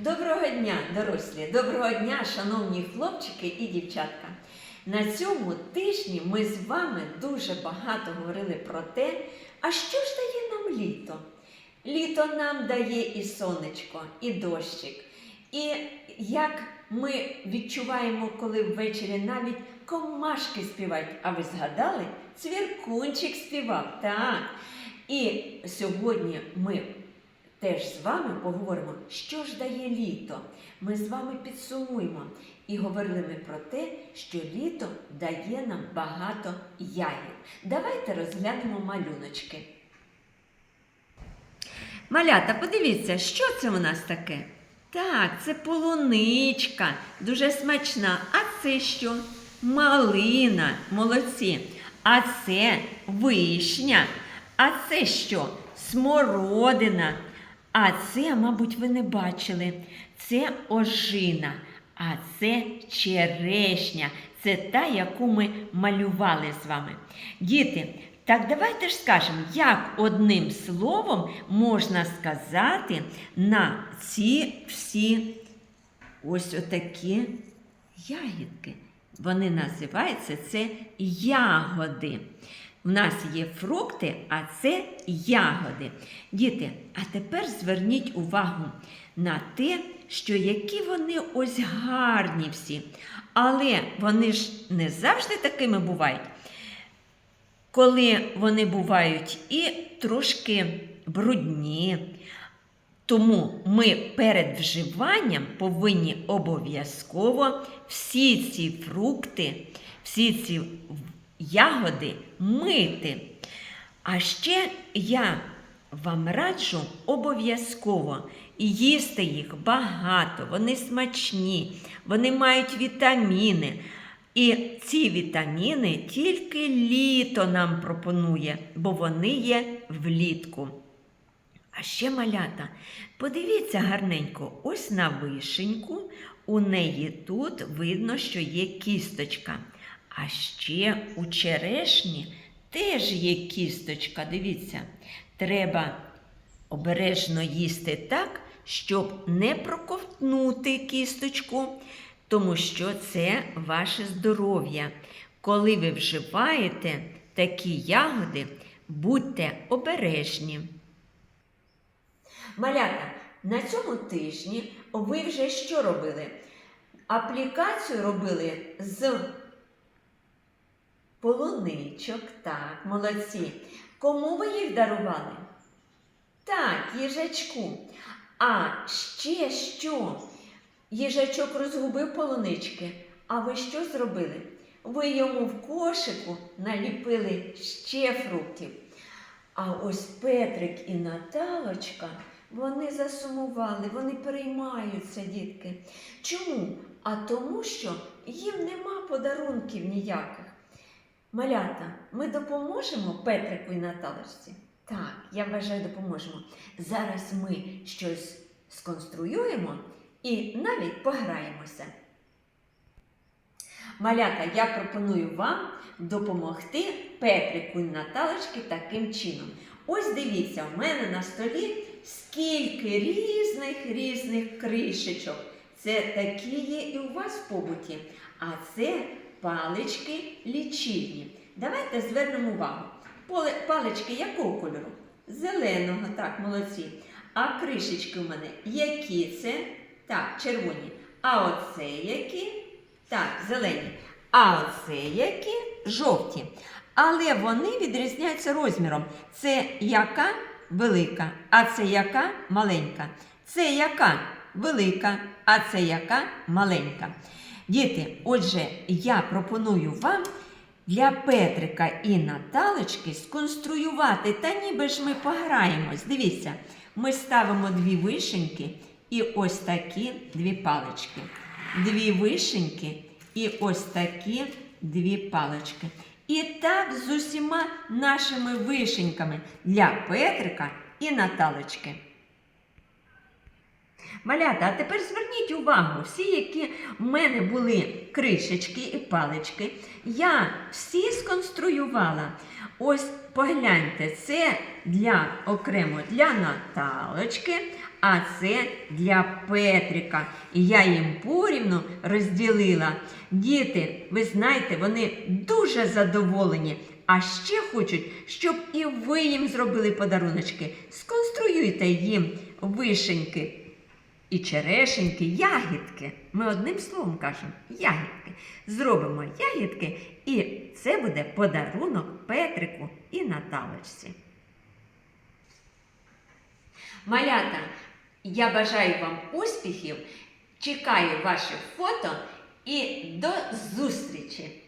Доброго дня, дорослі! Доброго дня, шановні хлопчики і дівчатка! На цьому тижні ми з вами дуже багато говорили про те, а що ж дає нам літо? Літо нам дає і сонечко, і дощик. І як ми відчуваємо, коли ввечері навіть комашки співають. А ви згадали? Цвіркунчик співав. Так. І сьогодні ми теж з вами поговоримо, що ж дає літо. Ми з вами підсумуємо. І говорили ми про те, що літо дає нам багато ягід. Давайте розглянемо малюночки. Малята, подивіться, що це у нас таке? Так, це полуничка, дуже смачна. А це що? Малина, молодці. А це вишня. А це що? Смородина. А це, мабуть, ви не бачили. Це ожина. А це черешня. Це та, яку ми малювали з вами. Діти, так давайте ж скажемо, як одним словом можна сказати на ці всі ось отакі ягідки. Вони називаються це ягоди. У нас є фрукти, а це ягоди. Діти, а тепер зверніть увагу на те, що які вони ось гарні всі. Але вони ж не завжди такими бувають. Коли вони бувають і трошки брудні. Тому ми перед вживанням повинні обов'язково всі ці фрукти, всі ці ягоди мити. А ще я вам раджу обов'язково їсти їх багато, вони смачні, вони мають вітаміни. І ці вітаміни тільки літо нам пропонує, бо вони є влітку. А ще малята, подивіться гарненько, ось на вишеньку, у неї тут видно, що є кісточка. А ще у черешні теж є кісточка. Дивіться, треба обережно їсти так, щоб не проковтнути кісточку, тому що це ваше здоров'я. Коли ви вживаєте такі ягоди, будьте обережні. Малята, на цьому тижні ви вже що робили? Аплікацію робили з полуничок, так, молодці. Кому ви їх дарували? Так, їжачку. А ще що? Їжачок розгубив полунички. А ви що зробили? Ви йому в кошику наліпили ще фруктів. А ось Петрик і Наталочка, вони засумували, вони переймаються, дітки. Чому? А тому, що їм нема подарунків ніяких. Малята, ми допоможемо Петрику і Наталочці? Так, я вважаю, допоможемо. Зараз ми щось сконструюємо і навіть пограємося. Малята, я пропоную вам допомогти Петрику і Наталочки таким чином. Ось дивіться, у мене на столі скільки різних різних кришечок. Це такі є і у вас в побуті. А це палички лічильні. Давайте звернемо увагу. Палички якого кольору? Зеленого, так, молодці. А кришечки у мене які це? Так, червоні. А оце які? Так, зелені. А оце які? Жовті. Але вони відрізняються розміром. Це яка велика, а це яка маленька. Це яка велика, а це яка маленька. Діти, отже, я пропоную вам для Петрика і Наталочки сконструювати, та ніби ж ми пограємось. Дивіться, ми ставимо дві вишеньки і ось такі дві палички. Дві вишеньки і ось такі дві палички. І так з усіма нашими вишеньками для Петрика і Наталочки. Малята, а тепер зверніть увагу, всі, які в мене були кришечки і палички, я всі сконструювала. Ось погляньте, це для окремо для Наталочки, а це для Петрика. І я їм порівну розділила. Діти, ви знаєте, вони дуже задоволені. А ще хочуть, щоб і ви їм зробили подаруночки. Сконструюйте їм вишеньки і черешеньки, ягідки. Ми одним словом кажемо ягідки. Зробимо ягідки, і це буде подарунок Петрику і Наталочці. Малята, я бажаю вам успіхів, чекаю ваших фото і до зустрічі!